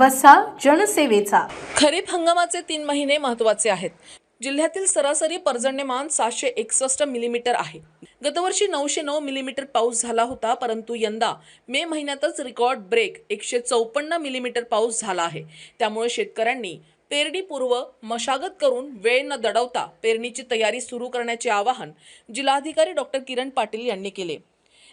वसा जनसेवेचा. खरीप हंगामाचे तीन महिने महत्त्वाचे आहेत. जिल्ह्यातील सरासरी पर्जन्यमान सातशे एकसष्ट मिलीमीटर आहे. गतवर्षी नऊशे नऊ मिलीमीटर पाऊस झाला होता परंतु यंदा मे महिन्यातच रेकॉर्ड ब्रेक एकशे चौपन्न मिलीमीटर पाऊस झाला आहे. त्यामुळे शेतकऱ्यांनी पेरणीपूर्व मशागत करून वेळ न दडवता पेरणीची तयारी सुरू करण्याचे आवाहन जिल्हाधिकारी डॉक्टर किरण पाटील यांनी केले.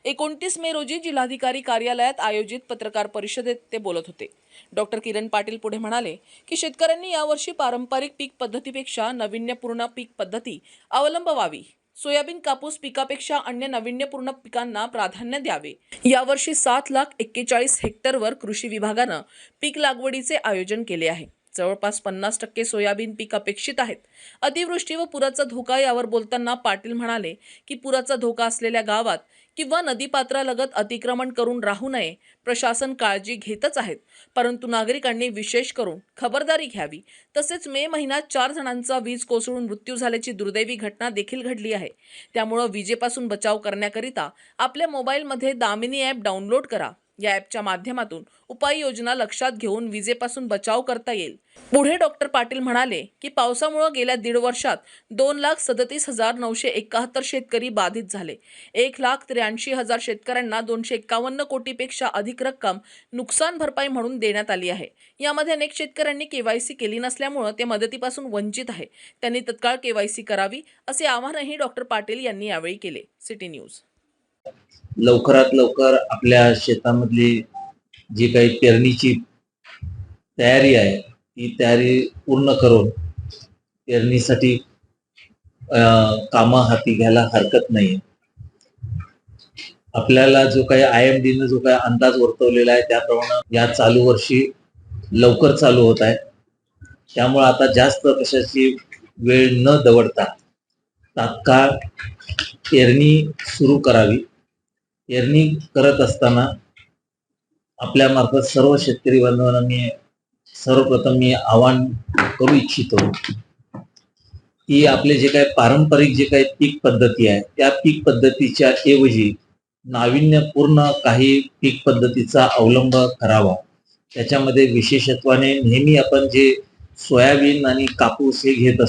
एकोणतीस मे रोजी जिल्हाधिकारी कार्यालयात आयोजित पत्रकार परिषदेत ते बोलत होते. डॉक्टर किरण पाटील पुढे म्हणाले की शेतकऱ्यांनी यावर्षी पारंपरिक पीक पद्धतीपेक्षा नाविन्यपूर्ण पीक पद्धती अवलंबवावी. सोयाबीन कापूस पिकापेक्षा अन्य नाविन्यपूर्ण पिकांना प्राधान्य द्यावे. यावर्षी सात लाख एक्केचाळीस हेक्टरवर कृषी विभागानं पीक लागवडीचे आयोजन केले आहे. जवळपास पन्नास टक्के सोयाबीन पीक अपेक्षित आहेत. अतिवृष्टी व पुराचा धोका यावर बोलताना पाटील म्हणाले की पुराचा धोका असलेल्या गावात किंवा नदीपात्रालगत अतिक्रमण करून राहू नये प्रशासन काळजी घेतच आहेत. परंतु नागरिकांनी विशेष करून खबरदारी घ्यावी. तसेच मे महिन्यात चार जणांचा वीज कोसळून मृत्यू झाल्याची दुर्दैवी घटना देखील घडली आहे. त्यामुळं विजेपासून बचाव करण्याकरिता आपल्या मोबाईलमध्ये दामिनी ॲप डाउनलोड करा. या ॲपच्या माध्यमातून उपाययोजना लक्षात घेऊन विजेपासून बचाव करता येईल. पुढे डॉक्टर पाटील म्हणाले की पावसामुळे गेल्या दीड वर्षात दोन लाख सदतीस हजार नऊशे एकाहत्तर शेतकरी बाधित झाले. एक लाख त्र्याऐंशी हजार शेतकऱ्यांना दोनशे एकावन्न कोटीपेक्षा अधिक रक्कम नुकसान भरपाई म्हणून देण्यात आली आहे. यामध्ये अनेक शेतकऱ्यांनी केवायसी केली नसल्यामुळे ते मदतीपासून वंचित आहे. त्यांनी तत्काळ केवायसी करावी असे आवाहनही डॉक्टर पाटील यांनी यावेळी केले. City news. लवकरात लवकर आपल्या शेतामधली जी काही पेरणीची तयारी आहे ती तयारी पूर्ण करून पेरणीसाठी अं, कामं हाती घ्यायला हरकत नाही आपल्याला जो काही आय एम डीनं जो काही अंदाज वर्तवलेला आहे त्याप्रमाणे या चालू वर्षी लवकर चालू होत आहे. त्यामुळे आता जास्त कशाची वेळ न दवडता तात्काळ पेरणी सुरू करावी. पेरणी करत असताना आपल्या मार्फत सर्व शेतकरी बांधवांना मी सर्वप्रथम मी आवाहन करू इच्छितो की आपले जे काही पारंपरिक जे काही पीक पद्धती आहे त्या पीक पद्धतीच्या ऐवजी नाविन्यपूर्ण काही पीक पद्धतीचा अवलंब करावा. त्याच्यामध्ये विशेषत्वाने नेहमी आपण जे सोयाबीन आणि कापूस हे घेत असतो